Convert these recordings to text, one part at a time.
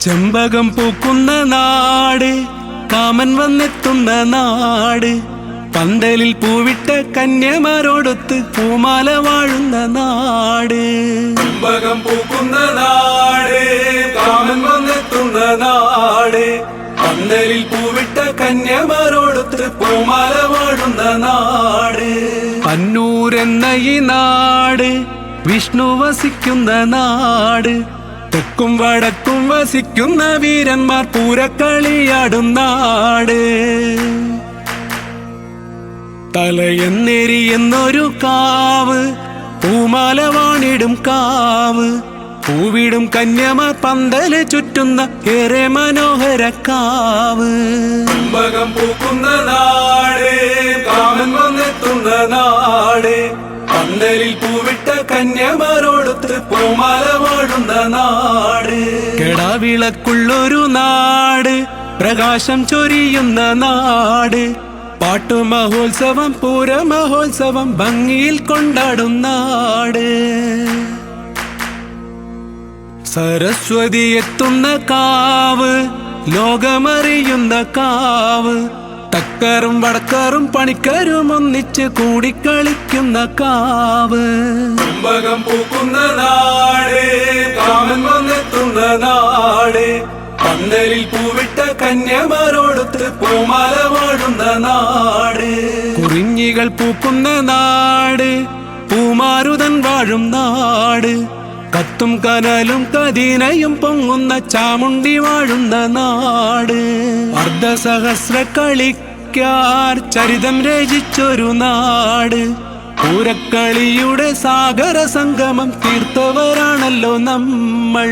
ചെമ്പകം പൂക്കുന്ന നാട് കാമൻ വന്നെത്തുന്ന നാട്. പന്തലിൽ പൂവിട്ട കന്യമാരോടൊത്ത് പൂമാല വാഴുന്ന നാട്. ചെമ്പകം പൂക്കുന്ന നാട് കാമൻ വന്നെത്തുന്ന നാട്. പന്തലിൽ പൂവിട്ട കന്യമാരോടൊത്ത് പൂമാല വാഴുന്ന നാട്. അന്നൂരെന്ന ഈ നാട് വിഷ്ണു വസിക്കുന്ന നാട്. തെക്കും വടക്കും വസിക്കുന്ന വീരന്മാർ പൂരക്കളിയാടുന്ന ആട് തലയെന്നേരി എന്നൊരു കാവ് പൂമാല വാണിടും കാവ്. പൂവിടും കന്യമാർ പന്തൽ ചുറ്റുന്ന ഏറെ മനോഹര കാവ്. പൂക്കുന്ന നാട് കാമൻ വന്നെത്തുന്ന നാട്. പന്തലിൽ പൂവിട്ട കന്യമാരോടൊത്ത് പൂമാല വാഴുന്ന നാട്. കെടാവിളക്കുള്ളൊരു നാട് പ്രകാശം ചൊരിയുന്ന നാട്. പാട്ടു മഹോത്സവം പൂര മഹോത്സവം ഭംഗിയിൽ കൊണ്ടാടും നാട്. സരസ്വതി എത്തുന്ന കാവ് ലോകമറിയുന്ന കാവ്. തക്കറും വടക്കാറും പണിക്കാരും ഒന്നിച്ച് കൂടിക്കളിക്കുന്ന കാവ്. കുംഭകം പൂക്കുന്ന നാട് കാമൻ വന്നെത്തുന്ന നാട്. പന്തലിൽ പൂവിട്ട കന്യമാരോടൊത്ത് പൂമാല വാടുന്ന നാട്. കുറിഞ്ഞികൾ പൂക്കുന്ന നാട് പൂമാരുതൻ വാഴും നാട്. കത്തും കനലും കതിനയും പൊങ്ങുന്ന ചാമുണ്ടി വാഴുന്ന നാട്. അർദ്ധസഹസ്ര കളിക്കാർ ചരിതം രചിച്ചൊരു നാട്. പൂരക്കളിയുടെ സാഗര സംഗമം തീർത്തവരാണല്ലോ നമ്മൾ.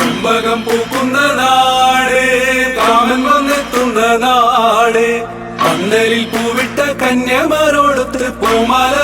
കുംഭകം പൂക്കുന്ന നാട് കാമൻ വന്നെത്തുന്ന നാട്. പന്തലിൽ പൂവിട്ട കന്യമാരോടൊത്ത് പൂമാല